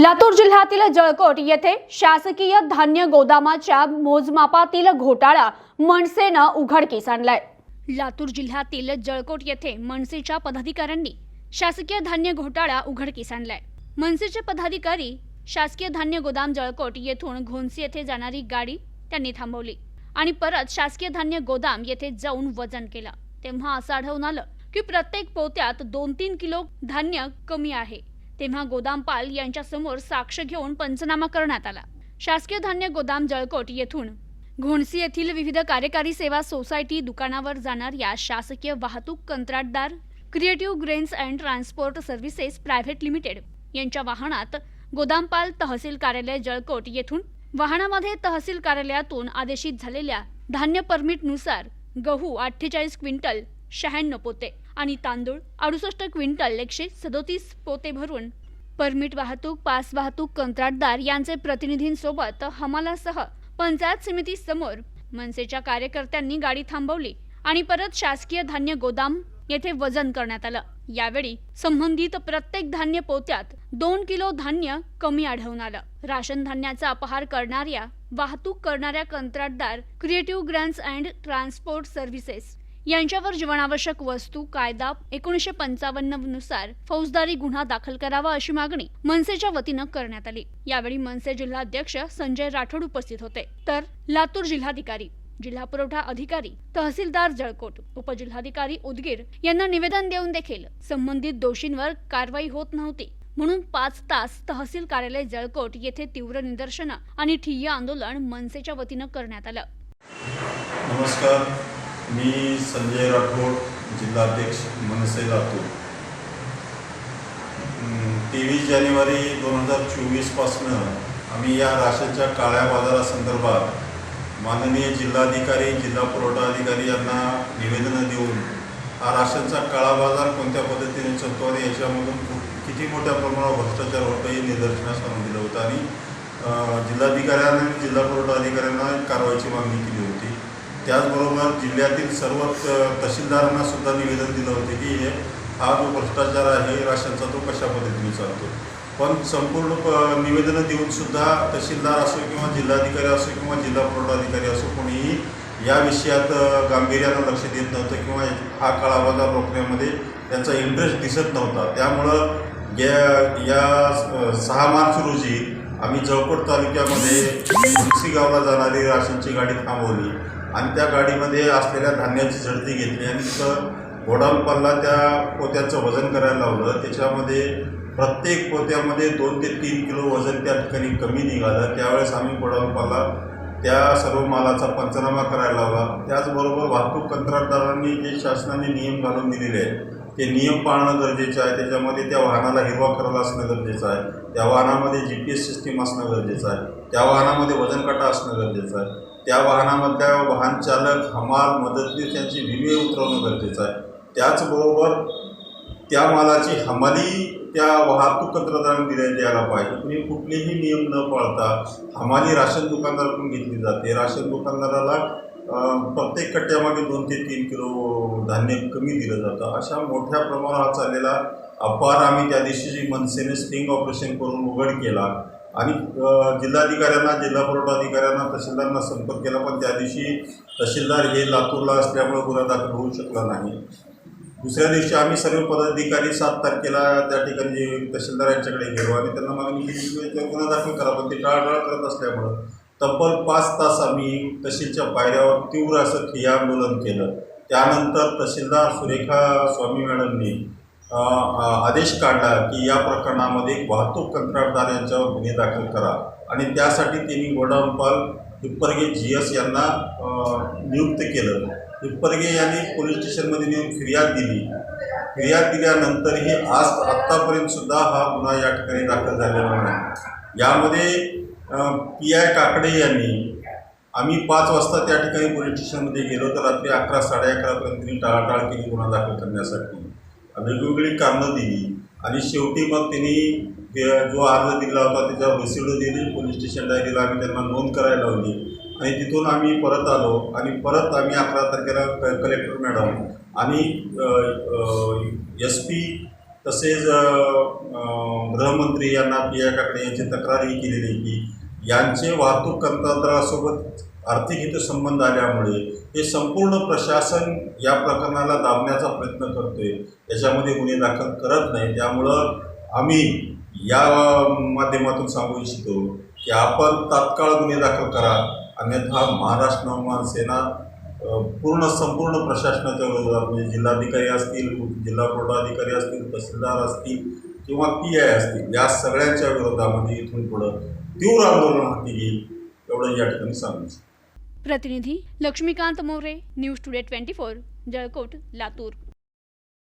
लातूर जिल्ह्यातील जळकोट येथे शासकीय धान्य गोदामाच्या मोजमापातील घोटाळा मनसेनं उघडकीस आणलाय. लातूर जिल्ह्यातील जळकोट येथे मनसेच्या पदाधिकाऱ्यांनी शासकीय धान्य घोटाळा उघडकीस आणलाय. मनसेचे पदाधिकारी शासकीय धान्य गोदाम जळकोट येथून घोणसी येथे जाणारी गाडी त्यांनी थांबवली आणि परत शासकीय धान्य गोदाम येथे जाऊन वजन केलं. तेव्हा असं आढळून आलं की प्रत्येक पोत्यात दोन तीन किलो धान्य कमी आहे. तेव्हा गोदामपाल यांच्यासमोर साक्ष घेऊन पंचनामा करण्यात आला. शासकीय धान्य गोदाम जळकोट येथून. घोणसी येथील विविध कार्यकारी सेवा सोसायटी दुकानावर जाणाऱ्या शासकीय वाहतूक कंत्राटदार creative grains and transport services private limited यांच्या वाहनात गोदामपाल तहसील कार्यालय जळकोट येथून वाहनामध्ये तहसील कार्यालयातून आदेशित झालेल्या धान्य परमिटनुसार गहू अठ्ठेचाळीस क्विंटल शहाण्णव पोते. आणि तांदूळ अडुसष्ट क्विंटल एकशे सदोतीस पोते भरून. परमिट वाहतूक पास वाहतूक कंत्राटदार यांचे प्रतिनिधींसोबत हमालासह पंचायत समिती समोर मनसेच्या कार्यकर्त्यांनी गाडी थांबवली आणि परत शासकीय धान्य गोदाम येथे वजन करण्यात आलं. यावेळी संबंधित प्रत्येक धान्य पोत्यात दोन किलो धान्य कमी आढळून आलं. राशन धान्याचा अपहार करणाऱ्या वाहतूक करणाऱ्या कंत्राटदार creative grands and transport services यांच्यावर जीवनावश्यक वस्तू कायदा एकोणीसशे पंचावन्ननुसार फौजदारी गुन्हा दाखल करावा अशी मागणी मनसेच्या वतीनं करण्यात आली. यावेळी मनसे जिल्हाध्यक्ष संजय राठोड उपस्थित होते. तर लातूर जिल्हाधिकारी जिल्हा पुरवठा अधिकारी तहसीलदार जळकोट उपजिल्हाधिकारी उदगीर यांना निवेदन देऊन देखील संबंधित दोषींवर कारवाई होत नव्हती. म्हणून पाच तास तहसील कार्यालय जळकोट येथे तीव्र निदर्शनं आणि ठिय्या आंदोलन मनसेच्या वतीनं करण्यात आलं. नमस्कार. मी संजय राठोड जिल्हाध्यक्ष मनसे लातूर. तेवीस जानेवारी दोन हजार चोवीसपासनं आम्ही या राशनच्या काळ्या बाजारासंदर्भात माननीय जिल्हाधिकारी जिल्हा पुरवठा अधिकारी यांना निवेदनं देऊन हा राशनचा काळा बाजार कोणत्या पद्धतीने चालतो आणि याच्यामधून किती मोठ्या प्रमाणावर भ्रष्टाचार होतो हे निदर्शनास आणून दिलं होतं. आणि जिल्हाधिकाऱ्यांना आणि जिल्हा पुरवठा अधिकाऱ्यांना कारवाईची मागणी केली होती. त्याचबरोबर जिल्ह्यातील सर्व तहसीलदारांना सुद्धा निवेदन दिलं होतं की हे हा जो भ्रष्टाचार आहे राशनचा तो कशा पद्धतीने चालतो? पण संपूर्ण प- निवेदनं देऊन सुद्धा तहसीलदार असो किंवा जिल्हाधिकारी असो किंवा जिल्हा पुरवठाधिकारी असो कोणीही या विषयात गांभीर्यानं लक्ष देत नव्हतं किंवा हा काळा बाजार रोखण्यामध्ये त्यांचा इंटरेस्ट दिसत नव्हता. त्यामुळं गे या सहा मार्च रोजी आम्ही जळकोट तालुक्यामध्ये मुन्सी गावला जाणारी राशनची गाडी थांबवली. आणि त्या गाडीमध्ये असलेल्या धान्याची झडती घेतली आणि तिथं पल्ला त्या पोत्याचं वजन करायला लावलं. त्याच्यामध्ये प्रत्येक पोत्यामध्ये दोन ते तीन किलो वजन त्या ठिकाणी कमी निघालं. त्यावेळेस आम्ही गोडाऊनपालला त्या सर्व मालाचा पंचनामा करायला लावला. त्याचबरोबर वाहतूक कंत्राटदारांनी जे शासनाने नियम घालून दिलेले आहेत ते नियम पाळणं गरजेचं आहे. त्याच्यामध्ये त्या वाहनाला हिरवा करायला असणं गरजेचं आहे. त्या वाहनामध्ये जी पी एस सिस्टीम असणं गरजेचं आहे. त्या वाहनामध्ये वजन काटा असणं गरजेचं आहे. त्या वाहनामधल्या वाहन चालक हमाल मदतनीस यांची विमे उतरवणं गरजेचं आहे. त्याचबरोबर त्या मालाची हमाली त्या वाहतूक कंत्राटदारांनी दिल्या द्यायला पाहिजे. तुम्ही कुठलेही नियम न पाळता हमाली राशन दुकानदाराकडून घेतली जाते. राशन दुकानदाराला प्रत्येक कट्ट्यामागे दोन ते तीन किलो धान्य कमी दिलं जातं. अशा मोठ्या प्रमाणावर चाललेला अपार आम्ही त्या दिवशी जी मनसेने स्टिंग ऑपरेशन करून उघड केला आणि जिल्हाधिकाऱ्यांना जिल्हा पुरवठा अधिकाऱ्यांना तहसीलदारांना संपर्क केला पण त्या दिवशी तहसीलदार हे लातूरला असल्यामुळे गुन्हा दाखल होऊ शकला नाही. दुसऱ्या दिवशी आम्ही सर्व पदाधिकारी सात तारखेला त्या ठिकाणी जे तहसीलदार यांच्याकडे गेलो आणि त्यांना मागणी केली की गुन्हा दाखल करा पण ते टाळाटाळ करत असल्यामुळं तब्बल पाच तास आम्ही तहसीलच्या पायऱ्यावर तीव्र असं ठिय्या आंदोलन केलं. त्यानंतर तहसीलदार सुरेखा स्वामी मॅडमनी आदेश काढला की या प्रकरणामध्ये वाहतूक कंत्राटदार यांच्यावर गुन्हे दाखल करा. आणि त्यासाठी त्यांनी गोडाऊनपाल हिप्परगे जी एस यांना नियुक्त केलं. हिप्परगे यांनी पोलीस स्टेशनमध्ये नेऊन फिर्याद दिली. फिर्याद दिल्यानंतरही आज आत्तापर्यंतसुद्धा हा गुन्हा या ठिकाणी दाखल झालेला नाही. यामध्ये पी आय काकडे यांनी आम्ही पाच वाजता त्या ठिकाणी पोलीस स्टेशनमध्ये गेलो तर रात्री अकरा साडे अकरापर्यंत त्यांनी टाळाटाळ केली गुन्हा दाखल करण्यासाठी. वेगवेगळी कारणं दिली. आणि शेवटी मग त्यांनी जो अर्ज दिला होता त्याच्यावर रिसिव्ह दिली पोलीस स्टेशन डायरीला आम्ही त्यांना नोंद करायला लावली. आणि तिथून आम्ही परत आलो आणि परत आम्ही अकरा तारखेला क कलेक्टर मॅडम आणि एस पी तसेच गृहमंत्री यांना पिया काकडे यांची तक्रारही केलेली की यांचे वाहतूक कंत्राटदारासोबत आर्थिक हितसंबंध आल्यामुळे हे संपूर्ण प्रशासन या प्रकरणाला दाबण्याचा प्रयत्न करतोय. त्याच्यामध्ये गुन्हे दाखल करत नाही. त्यामुळं आम्ही या माध्यमातून सांगू इच्छितो की आपण तात्काळ गुन्हे दाखल करा. अन्यथा महाराष्ट्र नवमान सेना पूर्ण संपूर्ण प्रशासनाच्या विरोधात म्हणजे जिल्हाधिकारी असतील जिल्हा अधिकारी असतील तहसीलदार असतील किंवा पी आय असतील या सगळ्यांच्या विरोधामध्ये इथून पुढं तीव्र आंदोलन हाती घेईल एवढं या ठिकाणी सांगू इच्छितो. प्रतिनिधी Laxmikant More news today twenty four Jalkot Latur.